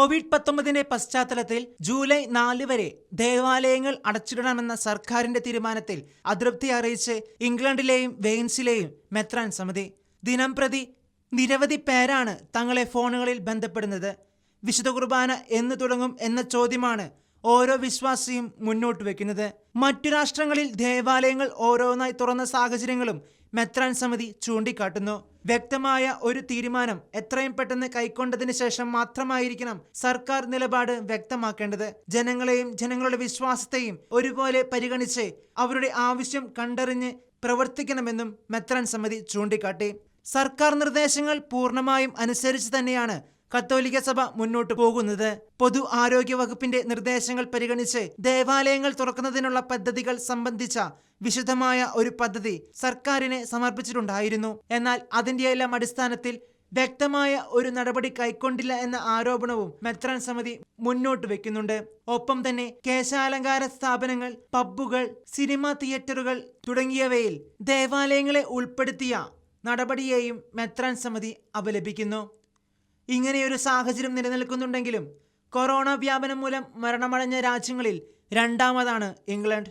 Covid പത്തൊമ്പതിന്റെ പശ്ചാത്തലത്തിൽ July നാല് വരെ ദേവാലയങ്ങൾ അടച്ചിടണമെന്ന സർക്കാരിന്റെ തീരുമാനത്തിൽ അതൃപ്തി അറിയിച്ച് ഇംഗ്ലണ്ടിലെയും വെയിൻസിലെയും മെത്രാൻ സമിതി. ദിനം പ്രതി നിരവധി പേരാണ് തങ്ങളെ ഫോണുകളിൽ ബന്ധപ്പെടുന്നത്. വിശുദ്ധ കുർബാന എന്ന് തുടങ്ങും എന്ന ചോദ്യമാണ് ഓരോ വിശ്വാസിയും മുന്നോട്ട് വെക്കുന്നത്. മറ്റു രാഷ്ട്രങ്ങളിൽ ദേവാലയങ്ങൾ ഓരോന്നായി തുറന്ന സാഹചര്യങ്ങളും മെത്രാൻ സമിതി ചൂണ്ടിക്കാട്ടുന്നു. വ്യക്തമായ ഒരു തീരുമാനം എത്രയും പെട്ടെന്ന് കൈക്കൊണ്ടതിന് ശേഷം മാത്രമായിരിക്കണം സർക്കാർ നിലപാട് വ്യക്തമാക്കേണ്ടത്. ജനങ്ങളെയും ജനങ്ങളുടെ വിശ്വാസത്തെയും ഒരുപോലെ പരിഗണിച്ച് അവരുടെ ആവശ്യം കണ്ടറിഞ്ഞ് പ്രവർത്തിക്കണമെന്നും മെത്രാൻ സമിതി ചൂണ്ടിക്കാട്ടി. സർക്കാർ നിർദ്ദേശങ്ങൾ പൂർണമായും അനുസരിച്ച് തന്നെയാണ് കത്തോലിക്ക സഭ മുന്നോട്ട് പോകുന്നത്. പൊതു ആരോഗ്യ വകുപ്പിന്റെ നിർദ്ദേശങ്ങൾ പരിഗണിച്ച് ദേവാലയങ്ങൾ തുറക്കുന്നതിനുള്ള പദ്ധതികൾ സംബന്ധിച്ച വിശദമായ ഒരു പദ്ധതി സർക്കാരിനെ സമർപ്പിച്ചിട്ടുണ്ടായിരുന്നു. എന്നാൽ അതിന്റെയെല്ലാം അടിസ്ഥാനത്തിൽ വ്യക്തമായ ഒരു നടപടി കൈക്കൊണ്ടില്ല എന്ന ആരോപണവും മെത്രാൻ സമിതി മുന്നോട്ട് വെക്കുന്നുണ്ട്. ഒപ്പം തന്നെ കേശാലങ്കാര സ്ഥാപനങ്ങൾ പബ്ബുകൾ സിനിമാ തിയേറ്ററുകൾ തുടങ്ങിയവയിൽ ദേവാലയങ്ങളെ ഉൾപ്പെടുത്തിയ നടപടിയെയും മെത്രാൻ സമിതി അപലപിക്കുന്നു. ഇങ്ങനെയൊരു സാഹചര്യം നിലനിൽക്കുന്നുണ്ടെങ്കിലും കൊറോണ വ്യാപനം മൂലം മരണമടഞ്ഞ രാജ്യങ്ങളിൽ രണ്ടാമതാണ് ഇംഗ്ലണ്ട്.